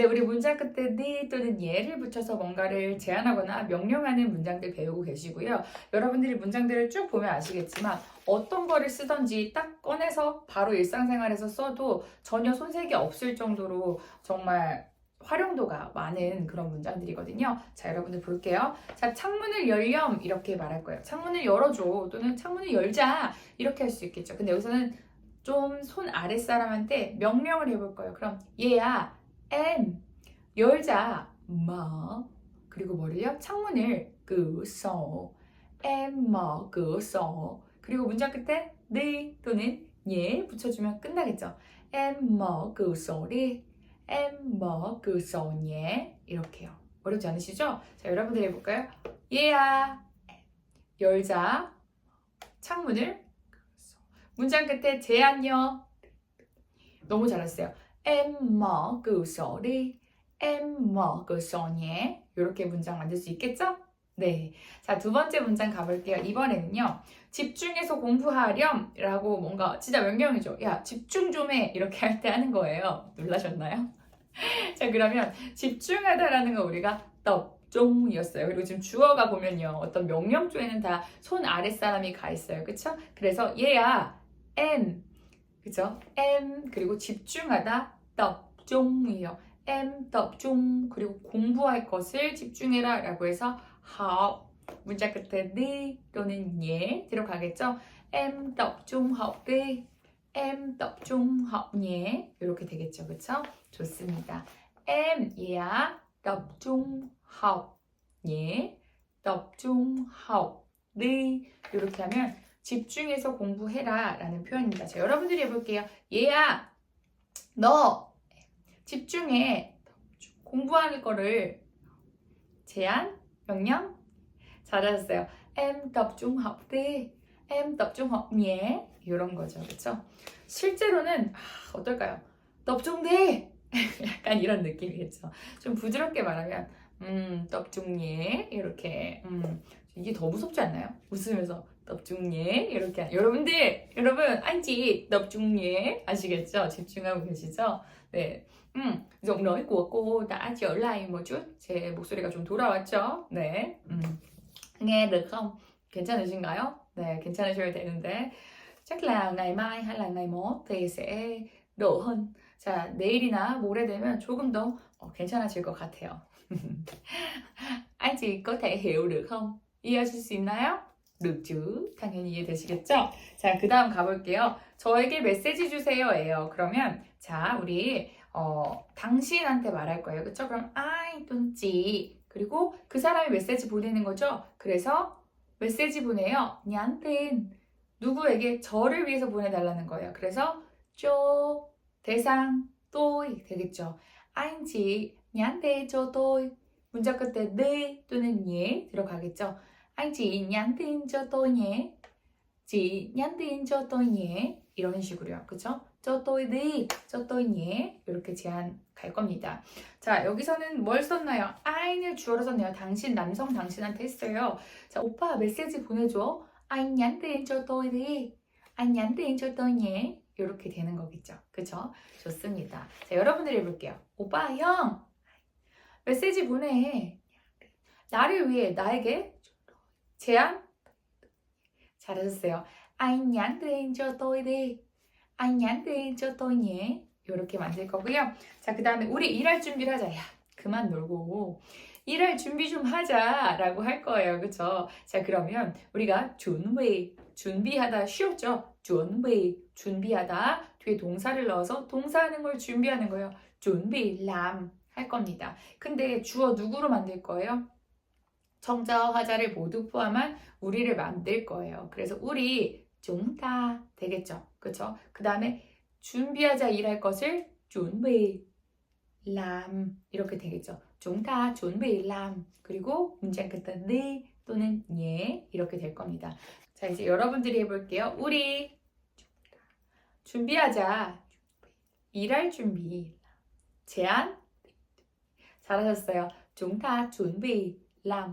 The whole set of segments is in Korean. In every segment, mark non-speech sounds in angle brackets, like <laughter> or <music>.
네, 우리 문장 끝에 네 또는 예를 붙여서 뭔가를 제안하거나 명령하는 문장들 배우고 계시고요. 여러분들이 문장들을 쭉 보면 아시겠지만 어떤 거를 쓰던지 딱 꺼내서 바로 일상생활에서 써도 전혀 손색이 없을 정도로 정말 활용도가 많은 그런 문장들이거든요. 자, 여러분들 볼게요. 자, 창문을 열렴 이렇게 말할 거예요. 창문을 열어줘 또는 창문을 열자 이렇게 할 수 있겠죠. 근데 여기서는 좀 손 아랫사람한테 명령을 해볼 거예요. 그럼 얘야, em 열자, 마 그리고 뭐를요? 창문을 끄서 em mở cửa sổ 그리고 문장 끝에 네 또는 예 붙여주면 끝나겠죠. mở cửa sổ nhé 이렇게요. 어렵지 않으시죠? 자 여러분들 해볼까요? 얘야 열자 창문을 문장 끝에 제안요 너무 잘했어요. Em mở cửa sổ đi em mở cửa sổ nhé 이렇게 문장 만들 수 있겠죠? 네. 자, 두 번째 문장 가볼게요. 이번에는요. 집중해서 공부하렴 라고 뭔가 진짜 명령이죠. 야, 집중 좀 해. 이렇게 할 때 하는 거예요. 놀라셨나요? <laughs> 자, 그러면 집중하다라는 거 우리가 떡 종이었어요. 그리고 지금 주어가 보면요. 어떤 명령 쪽에는 다 손 아랫사람이 가 있어요. 그쵸? 그래서 얘야, em. 그죠? em. 그리고 집중하다, 떡종이에요. em 떡종. 그리고 공부할 것을 집중해라 라고 해서 học 문자 끝에 đi 또는 nhé 들어가겠죠? tập trung học đi em tập trung 이렇게 되겠죠, 그렇죠? 좋습니다. em 얘야 tập trung học 이렇게 하면 집중해서 공부해라 라는 표현입니다. 자, 여러분들이 해볼게요. 얘야 너 집중해 공부하는 거를 제안 명령 잘하셨어요. em tập trung em tập trung. 이런 거죠. 그렇죠? 실제로는 아, 어떨까요? đi. <laughs> 약간 이런 느낌이겠죠. 좀 부드럽게 말하면 음, nhé. 이렇게 음, 이게 더 무섭지 않나요? 웃으면서 nhé. 이렇게 여러분들 여러분 안지 nhé. 아시겠죠? 집중하고 계시죠? 네. 음, giọng nói của cô đã trở. 제 목소리가 좀 돌아왔죠? 네. 음. không? 괜찮으신가요? 네, 괜찮으셔야 되는데 chắc là ngày mai hay là ngày mốt thì sẽ đỡ hơn. 자, 내일이나 모레 되면 조금 더 어, 괜찮아질 것 같아요. Anh chị có thể hiểu được không? 이해하실 수 있나요? chứ. 당연히 이해되시겠죠? 자, 그 다음 가볼게요. 저에게 메시지 주세요예요. 그러면 자, 우리 어, 당신한테 말할 거예요. 그쵸? 그럼 I 지 그리고 그 사람이 메시지 보내는 거죠. 그래서 메시지 보내요. 냔텐 누구에게 저를 위해서 보내달라는 거예요. 그래서 쪼 대상 tôi 되겠죠. Tin cho tôi 문자 끝에 네 또는 예 들어가겠죠. tôi nhé. chị nhắn tin cho tôi nhé. 이런 식으로요. tôi đi, cho tôi nhé. 이렇게 제안 갈 겁니다. 자, 여기서는 뭘 썼나요? I를 주어로 썼네요. 당신, 남성 당신한테 했어요. 자, 오빠 메시지 보내줘. tôi đi. anh nhắn tin cho tôi nhé. 이렇게 되는 거겠죠. 그쵸? 좋습니다. 자, 여러분들 해볼게요. 오빠, 형! 메시지 보내. 나를 위해, 나에게 제안? 잘하셨어요. tin cho tôi nhé. 이렇게 만들 거고요. 자, 그 다음에 우리 일할 준비를 하자. 야, 그만 놀고 일할 준비 좀 하자라고 할 거예요. 그쵸? 자, 그러면 우리가 준비, 준비하다 쉬웠죠? 준비, 준비하다 뒤에 동사를 넣어서 동사하는 걸 준비하는 거예요. 준비, 람 할 겁니다. 근데 주어 누구로 만들 거예요? 청자와 화자를 모두 포함한 우리를 만들 거예요. 그래서 우리 chúng 되겠죠. 그쵸? 그 다음에 준비하자 일할 것을 준비 làm 이렇게 되겠죠. ta 준비 làm 그리고 문장 끝에 네 또는 예 이렇게 될 겁니다. 자 이제 여러분들이 해볼게요. 우리 준비하자. 일할 준비. 제안. 잘하셨어요. ta 준비.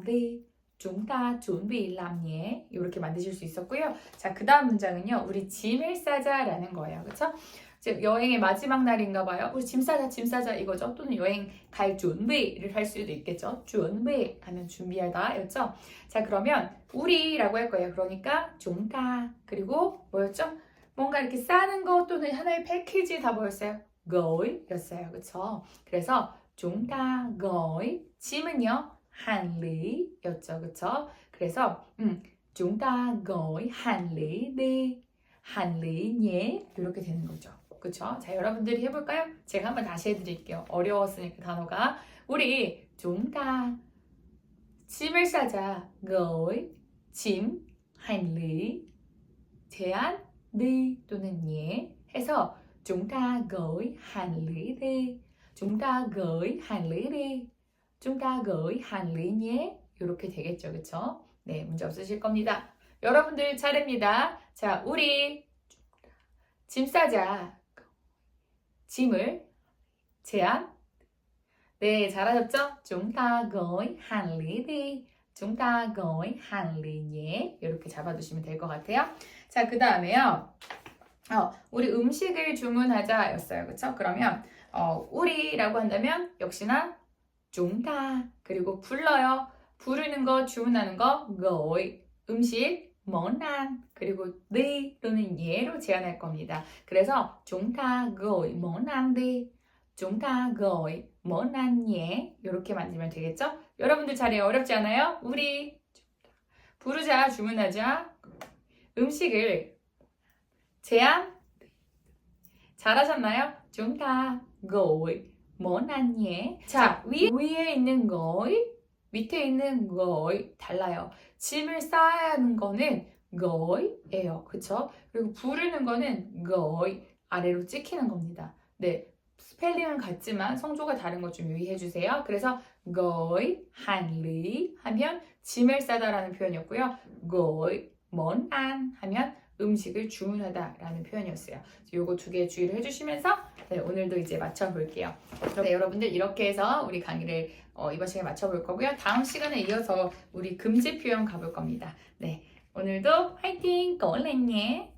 đi ta 준비 nhé 이렇게 만드실 수 있었고요. 자, 그 다음 문장은요. 우리 짐을 싸자라는 거예요. 그쵸? 이제 여행의 마지막 날인가 봐요. 우리 짐 싸자, 짐 싸자 이거죠. 또는 여행 갈 준비를 할 수도 있겠죠. 준비 하면 준비하다였죠. 자, 그러면 우리라고 할 거예요. 그러니까 종가 그리고 뭐였죠? 뭔가 이렇게 싸는 거 또는 하나의 패키지 다 뭐였어요? 거이였어요. 그쵸? 그래서 종가 거이 짐은요 한리였죠. 그쵸? 그래서 음, 종가 거이 한리 네 한리 예 이렇게 되는 거죠. 그쵸? 자 여러분들이 해볼까요? 제가 한번 다시 해드릴게요. 어려웠으니까 단어가 우리 종가 짐을 싸자 거이 짐 한리 제한 đi 또는 예 해서 gửi hành lý đi chúng ta gửi hành lý đi lý nhé 이렇게 되겠죠 그쵸 네 문제 없으실 겁니다 여러분들 차례입니다 자 우리 짐 싸자 짐을 제한 네 잘하셨죠 gửi hành lý nhé 이렇게 잡아두시면 될 것 같아요 자, 그 다음에요. 어, 우리 음식을 주문하자였어요. 그쵸? 그러면, 어, 우리라고 한다면, 역시나, chúng 그리고 불러요. 부르는 거, 주문하는 거, gọi. 음식, ăn. 그리고 đi 또는 예로 제한할 겁니다. 그래서, ăn đi. chúng ta gọi món ăn nhé. 이렇게 만들면 되겠죠? 여러분들 잘해요. 어렵지 않아요? 우리. 부르자, 주문하자. 음식을 제한 잘하셨나요? ta gọi nhé. 자, 위, 위에 있는 거이, 밑에 있는 거이 달라요. 짐을 쌓아야 하는 거는 거이예요. 그쵸? 그리고 부르는 거는 거이 아래로 찍히는 겁니다. 네. 스펠링은 같지만 성조가 다른 거좀 유의해 주세요. 그래서 거이, 한리 하면 짐을 싸다라는 표현이었고요. 거이, 먼안 하면 음식을 주문하다라는 표현이었어요. 요거 두 개 주의를 해주시면서 네, 오늘도 이제 맞춰볼게요. 네, 여러분들 이렇게 해서 우리 강의를 어, 이번 시간에 맞춰볼 거고요. 다음 시간에 이어서 우리 금지 표현 가볼 겁니다. 네, 오늘도 화이팅! 꺼올랭예!